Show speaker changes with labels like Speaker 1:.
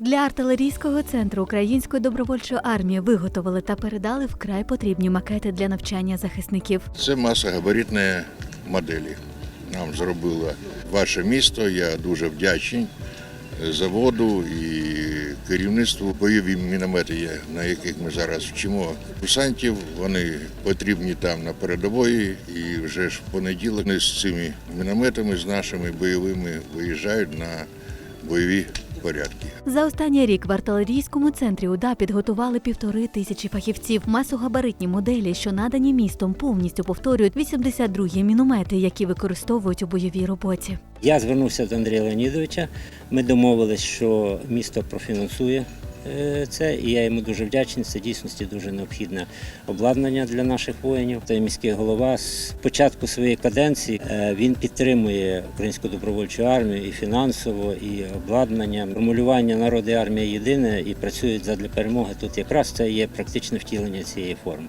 Speaker 1: Для артилерійського центру Української добровольчої армії виготовили та передали вкрай потрібні макети для навчання захисників.
Speaker 2: Це масогабаритні моделі. Нам зробило ваше місто. Я дуже вдячний заводу і керівництву. Бойові міномети, на яких ми зараз вчимо курсантів. Вони потрібні там на передової. І вже ж в понеділок з цими мінометами, з нашими бойовими, виїжджають на бойові порядки.
Speaker 1: За останній рік в артилерійському центрі УДА підготували півтори тисячі фахівців. Масогабаритні моделі, що надані містом, повністю повторюють 82-гі міномети, які використовують у бойовій роботі.
Speaker 3: Я звернувся до Андрія Леонідовича. Ми домовились, що місто профінансує це, і я йому дуже вдячний. Це дійсності дуже необхідне обладнання для наших воїнів. Та міський голова з початку своєї каденції е, він підтримує українську добровольчу армію і фінансово, і обладнання. Формулювання народи армія єдине і працюють задля перемоги. Тут якраз це є практичне втілення цієї форми.